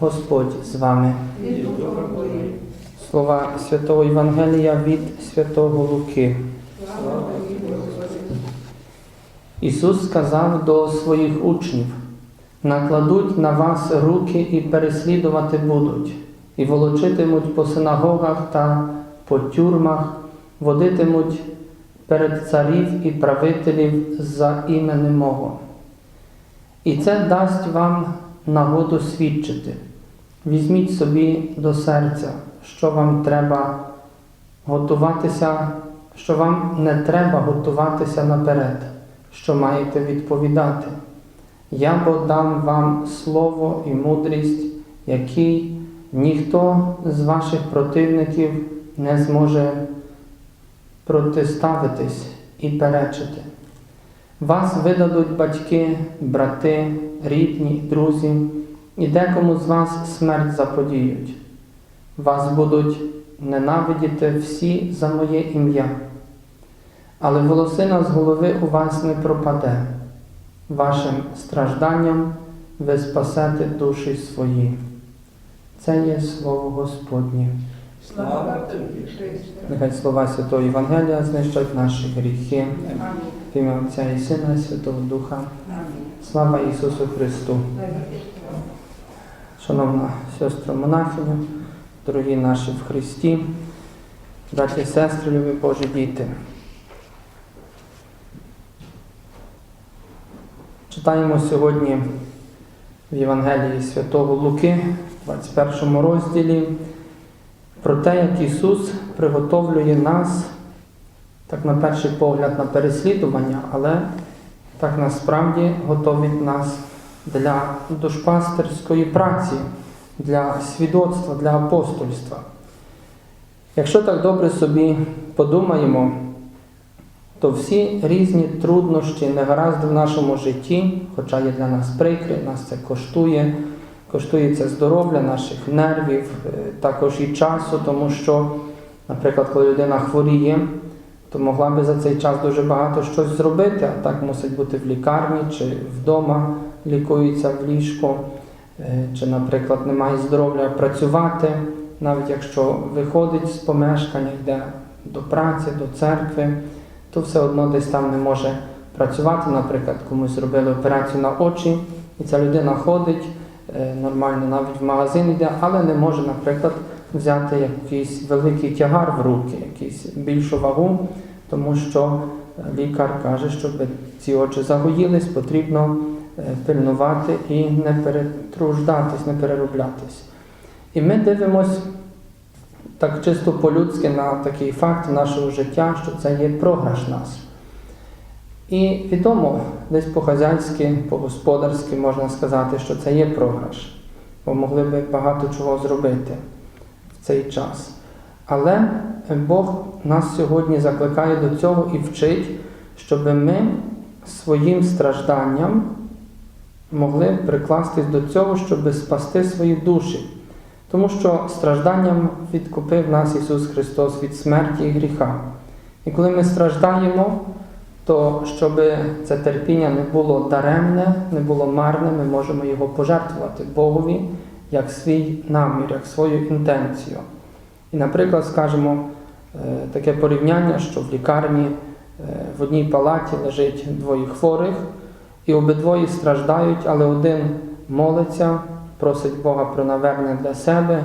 Господь з вами. Слова Святого Євангелія від Святого Луки. Ісус сказав до своїх учнів: накладуть на вас руки і переслідувати будуть, і волочитимуть по синагогах та по тюрмах, водитимуть перед царів і правителів за іменем мого. І це дасть вам нагоду свідчити. Візьміть собі до серця, що вам треба готуватися, що вам не треба готуватися наперед, що маєте відповідати. Я бо дам вам слово і мудрість, який ніхто з ваших противників не зможе протиставитись і перечити. Вас видадуть батьки, брати, рідні, друзі, і декому з вас смерть заподіють. Вас будуть ненавидіти всі за моє ім'я, але волосина з голови у вас не пропаде. Вашим стражданням ви спасете душі свої. Це є слово Господнє. Слава тобі, Христе. Нехай слова Святого Євангелія знищать наші гріхи. В ім'я Отця і Сина і Святого Духа. Амінь. Слава Ісусу Христу! Шановна сестра монахиня, дорогі наші в Христі, браті сестри, любі Божі діти. Читаємо сьогодні в Євангелії Святого Луки, 21 розділі, про те, як Ісус приготовлює нас, так на перший погляд, на переслідування, але так насправді готовить нас для душпастерської праці, для свідоцтва, для апостольства. Якщо так добре собі подумаємо, то всі різні труднощі, негаразди в нашому житті, хоча є для нас прикри, нас це коштує, коштує це здоров'я, наших нервів, е, також і часу, тому що, наприклад, коли людина хворіє, то могла би за цей час дуже багато щось зробити, а так мусить бути в лікарні чи вдома лікується в ліжку, е, чи, наприклад, не має здоров'я працювати, навіть якщо виходить з помешкання, йде до праці, до церкви, то все одно десь там не може працювати. Наприклад, комусь зробили операцію на очі, і ця людина ходить е, нормально, навіть в магазин йде, але не може, наприклад, взяти якийсь великий тягар в руки, якийсь більшу вагу, тому що е, лікар каже, щоб ці очі загоїлись, потрібно пильнувати і не перетруждатись, не перероблятись. І ми дивимось так чисто по-людськи на такий факт нашого життя, що це є програш нас. І відомо, десь по-хазяйськи, по-господарськи можна сказати, що це є програш, бо могли би багато чого зробити в цей час. Але Бог нас сьогодні закликає до цього і вчить, щоб ми своїм стражданням могли прикластись до цього, щоб спасти свої душі. Тому що стражданням відкупив нас Ісус Христос від смерті і гріха. І коли ми страждаємо, то щоб це терпіння не було даремне, не було марне, ми можемо його пожертвувати Богові як свій намір, як свою інтенцію. І, наприклад, скажемо е, таке порівняння, що в лікарні е, в одній палаті лежить двоє хворих, і обидвоє страждають, але один молиться, просить Бога про навернення для себе,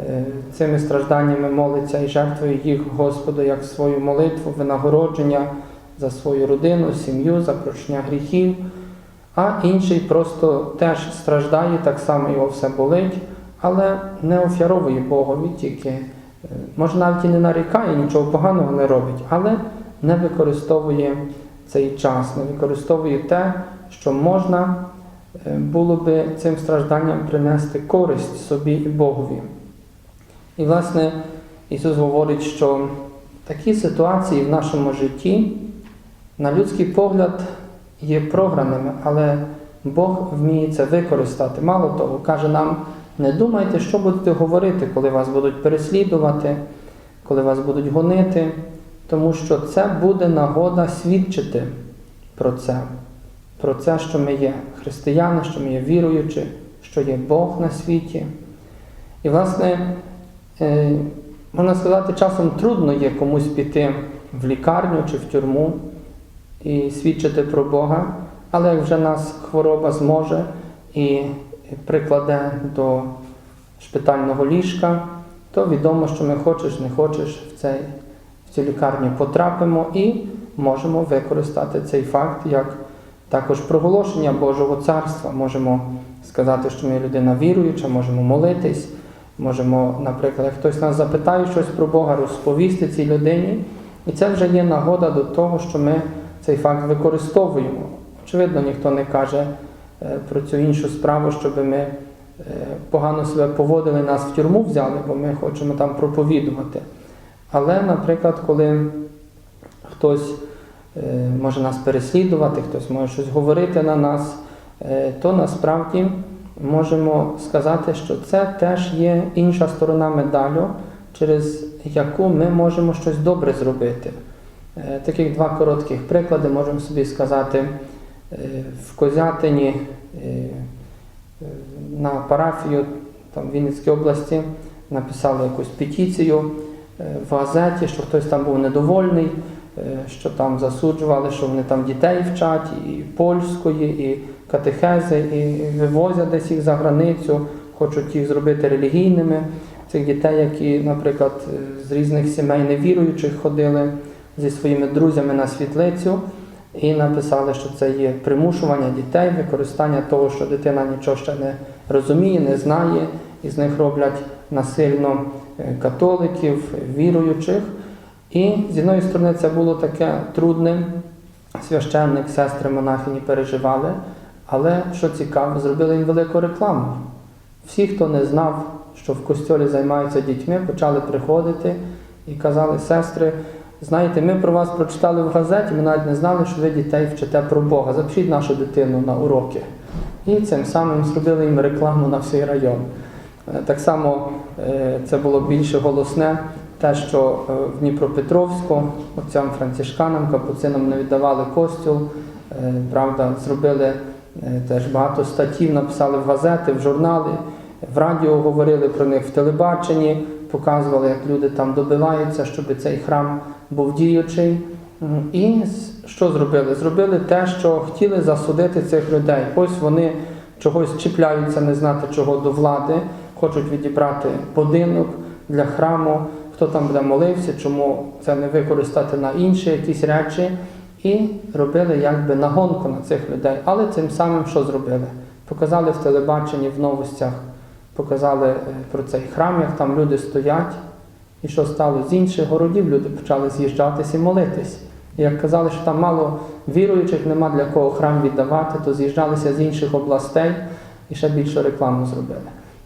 е, цими стражданнями молиться і жертвує їх Господу як свою молитву, винагородження за свою родину, сім'ю, за прощення гріхів. А інший просто теж страждає, так само його все болить, але не офяровує Богові, тільки е, може навіть і не нарікає, нічого поганого не робить, але не використовує цей час, не використовує те, що можна е, було би цим стражданням принести користь собі і Богові. І, власне, Ісус говорить, що такі ситуації в нашому житті, на людський погляд, є програними, але Бог вміє це використати. Мало того, каже нам, не думайте, що будете говорити, коли вас будуть переслідувати, коли вас будуть гонити, тому що це буде нагода свідчити про це, про це, що ми є християни, що ми є віруючі, що є Бог на світі. І, власне, е, можна сказати, часом трудно є комусь піти в лікарню чи в тюрму і свідчити про Бога, але як вже нас хвороба зможе і прикладе до шпитального ліжка, то відомо, що ми хочеш, не хочеш в, цей, в цю лікарню потрапимо і можемо використати цей факт як також проголошення Божого царства. Можемо сказати, що ми людина віруюча, можемо молитись, можемо, наприклад, хтось нас запитає щось про Бога, розповісти цій людині. І це вже є нагода до того, що ми цей факт використовуємо. Очевидно, ніхто не каже е, про цю іншу справу, щоб ми е, погано себе поводили, нас в тюрму взяли, бо ми хочемо там проповідувати. Але, наприклад, коли хтось може нас переслідувати, хтось може щось говорити на нас, е, то насправді можемо сказати, що це теж є інша сторона медалю, через яку ми можемо щось добре зробити. Е, Таких два коротких приклади можемо собі сказати. Е, В Козятині е, е, на парафію там, Вінницькій області написали якусь петицію е, в газеті, що хтось там був недовольний, е, що там засуджували, що вони там дітей вчать, і польської, і катехези, і вивозять десь їх за границю, хочуть їх зробити релігійними. Цих дітей, які, наприклад, е, з різних сімей невіруючих ходили зі своїми друзями на світлицю і написали, що це є примушування дітей, використання того, що дитина нічого ще не розуміє, не знає, і з них роблять насильно е, католиків, віруючих. І з одної сторони це було таке трудне, священник, сестри, монахині переживали, але що цікаво, зробили їм велику рекламу. Всі, хто не знав, що в костьолі займаються дітьми, почали приходити і казали, сестри, знаєте, ми про вас прочитали в газеті, ми навіть не знали, що ви дітей вчите про Бога. Запишіть нашу дитину на уроки. І цим самим зробили їм рекламу на всій район. Е, Так само е, це було більше голосне, те, що е, в Дніпропетровську отцям францишканам, капуцинам не віддавали костюл, е, правда, зробили е, теж багато статтів, написали в газети, в журнали, в радіо говорили про них в телебаченні, показували, як люди там добиваються, щоб цей храм був діючий. І що зробили? Зробили те, що хотіли засудити цих людей. Ось вони чогось чіпляються, не знати чого до влади, хочуть відібрати будинок для храму, хто там буде молився, чому це не використати на інші якісь речі. І робили якби нагонку на цих людей. Але цим самим що зробили? Показали в телебаченні, в новостях, показали е, про цей храм, як там люди стоять. І що стало з інших городів, люди почали з'їжджатися і молитись. Як казали, що там мало віруючих, нема для кого храм віддавати, то з'їжджалися з інших областей і ще більше рекламу зробили.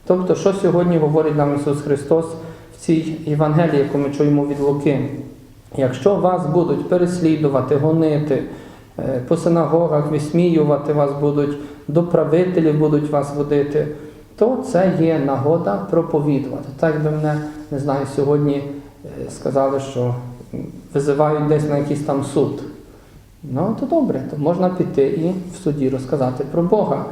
Тобто, що сьогодні говорить нам Ісус Христос цій Євангелії, яку ми чуємо від Луки? Якщо вас будуть переслідувати, гонити, е, по синагогах висміювати вас будуть, до правителів будуть вас водити, то це є нагода проповідувати. Так якби мене, не знаю, сьогодні е, сказали, що визивають десь на якийсь там суд. Ну, то добре, то можна піти і в суді розказати про Бога.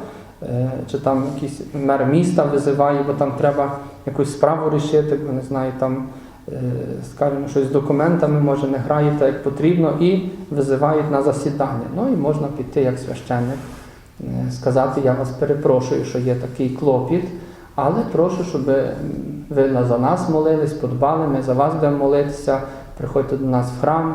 Е, Чи там якийсь мер міста визиває, бо там треба якусь справу рішити, бо не знаю, там, е, скажімо, щось з документами, може, не грає так, як потрібно, і визивають на засідання. Ну і можна піти як священник, е, сказати, я вас перепрошую, що є такий клопіт, але прошу, щоб ви за нас молились, подбали, ми за вас будемо молитися, приходьте до нас в храм,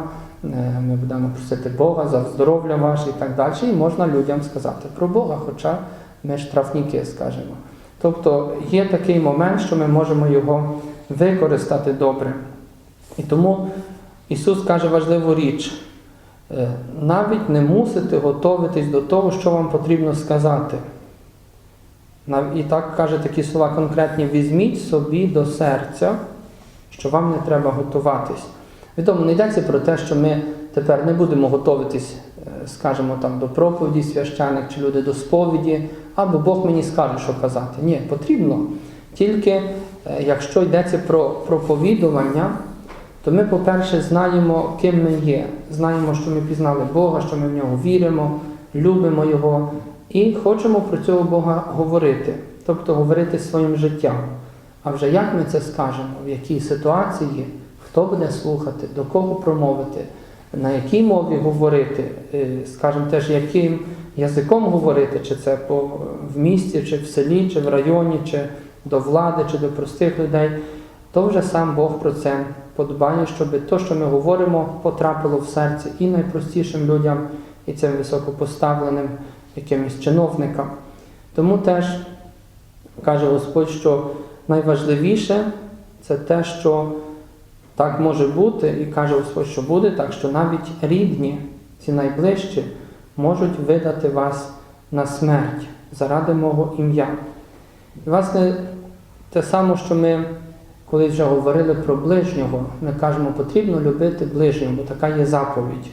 ми будемо просити Бога за здоров'я ваше і так далі. І можна людям сказати про Бога, хоча ми штрафники, скажемо. Тобто є такий момент, що ми можемо його використати добре. І тому Ісус каже важливу річ. Е, Навіть не мусите готуватись до того, що вам потрібно сказати. І так каже такі слова конкретні: візьміть собі до серця, що вам не треба готуватись. Відомо, не йдеться про те, що ми тепер не будемо готуватись, скажімо, там, до проповіді священик чи люди до сповіді, або Бог мені скаже, що казати. Ні, потрібно. Тільки е, якщо йдеться про проповідування, то ми, по-перше, знаємо, ким ми є. Знаємо, що ми пізнали Бога, що ми в нього віримо, любимо Його і хочемо про цього Бога говорити. тобто говорити своїм життям. А вже як ми це скажемо, в якій ситуації, хто буде слухати, до кого промовити, на якій мові говорити, е, скажімо теж, яким язиком говорити, чи це по, в місті, чи в селі, чи в районі, чи до влади, чи до простих людей, то вже сам Бог про це подбає, щоб те, що ми говоримо, потрапило в серце і найпростішим людям, і цим високопоставленим якимось чиновникам. Тому теж каже Господь, що найважливіше це те, що так може бути, і каже Господь, що буде так, що навіть рідні, ці найближчі, можуть видати вас на смерть заради мого ім'я. І, власне, те саме, що ми колись вже говорили про ближнього, ми кажемо, потрібно любити ближнього, бо така є заповідь.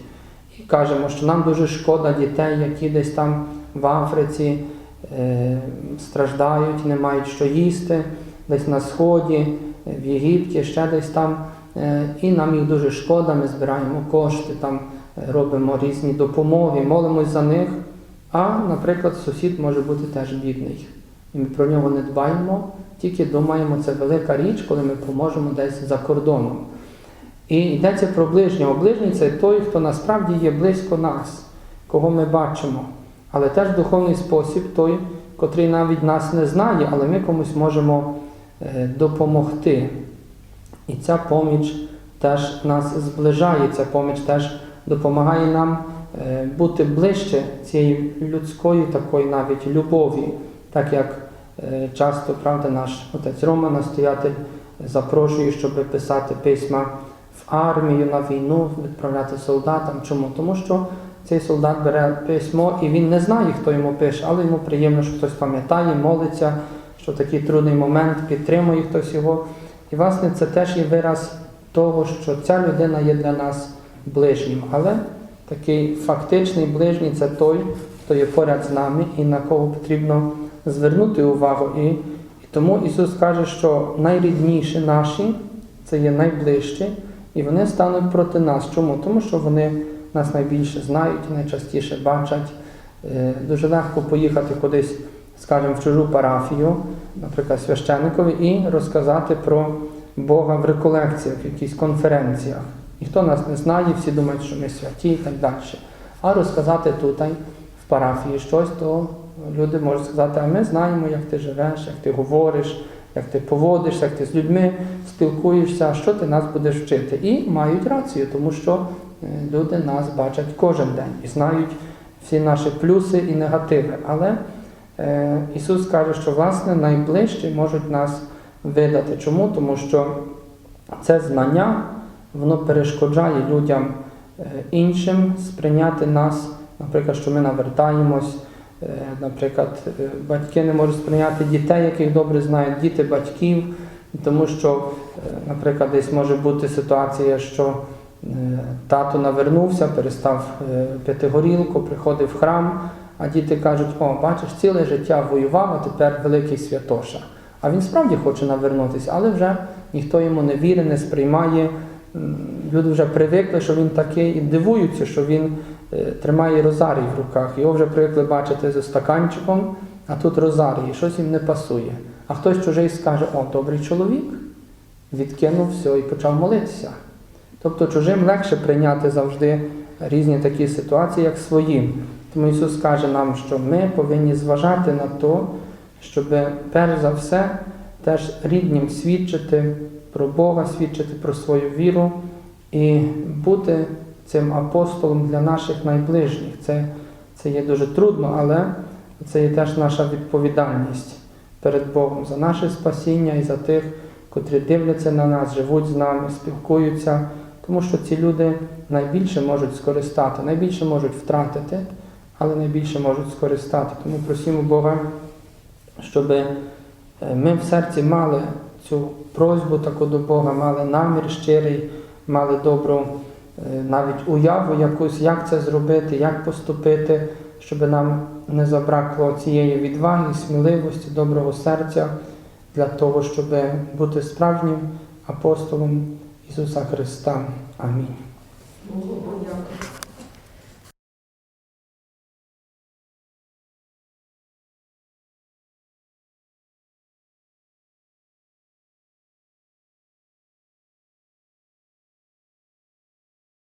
І кажемо, що нам дуже шкода дітей, які десь там в Африці е, страждають, не мають що їсти, десь на Сході, в Єгипті, ще десь там. Е, і нам їх дуже шкода, ми збираємо кошти, там е, робимо різні допомоги, молимось за них. А, наприклад, сусід може бути теж бідний. І ми про нього не дбаємо, тільки думаємо, це велика річ, коли ми поможемо десь за кордоном. І йдеться про ближнього. Ближній це той, хто насправді є близько нас, кого ми бачимо. Але теж духовний спосіб той, котрий навіть нас не знає, але ми комусь можемо е, допомогти. І ця поміч теж нас зближає, ця поміч теж допомагає нам е, бути ближче цієї людської такої навіть любові, так як е, часто правда, наш отець Рома, настоятель, запрошує, щоб писати письма в армію на війну, відправляти солдатам. Чому? Тому що цей солдат бере письмо і він не знає, хто йому пише, але йому приємно, що хтось пам'ятає, молиться, що такий трудний момент підтримує хтось його. І, власне, це теж є вираз того, що ця людина є для нас ближнім. Але такий фактичний ближній це той, хто є поряд з нами і на кого потрібно звернути увагу. І, і тому Ісус каже, що найрідніші наші це є найближчі, і вони стануть проти нас. Чому? Тому що вони нас найбільше знають, найчастіше бачать. Е, Дуже легко поїхати кудись, скажімо, в чужу парафію, наприклад, священникові, і розказати про Бога в реколекціях, в якихось конференціях. Ніхто нас не знає, всі думають, що ми святі і так далі. А розказати тут, в парафії щось, то люди можуть сказати, а ми знаємо, як ти живеш, як ти говориш, як ти поводишся, як ти з людьми спілкуєшся, що ти нас будеш вчити. І мають рацію, тому що е, люди нас бачать кожен день і знають всі наші плюси і негативи. Але Ісус каже, що власне найближчі можуть нас видати. Чому? Тому що це знання воно перешкоджає людям е, іншим сприйняти нас, наприклад, що ми навертаємось. Е, Наприклад, е, батьки не можуть сприйняти дітей, яких добре знають, діти батьків, тому що, е, наприклад, десь може бути ситуація, що е, тато навернувся, перестав е, пити горілку, приходив в храм, а діти кажуть, о, бачиш, ціле життя воював, а тепер великий святоша. А він справді хоче навернутися, але вже ніхто йому не вірить, не сприймає. Люди вже привикли, що він такий, і дивуються, що він е, тримає розарій в руках. Його вже привикли бачити зі стаканчиком, а тут розарій, щось їм не пасує. А хтось чужий скаже, о, добрий чоловік, відкинув все і почав молитися. Тобто чужим легше прийняти завжди різні такі ситуації, як своїм. Тому Ісус каже нам, що ми повинні зважати на то, щоб перш за все теж ріднім свідчити про Бога, свідчити про свою віру і бути цим апостолом для наших найближніх. Це, це є дуже трудно, але це є теж наша відповідальність перед Богом за наше спасіння і за тих, котрі дивляться на нас, живуть з нами, спілкуються, тому що ці люди найбільше можуть скористати, найбільше можуть втратити, але найбільше можуть скористати. Тому просимо Бога, щоб е, ми в серці мали цю просьбу таку до Бога, мали намір щирий, мали добру е, навіть уяву якусь, як це зробити, як поступити, щоб нам не забракло цієї відваги, сміливості, доброго серця для того, щоб бути справжнім апостолом Ісуса Христа. Амінь.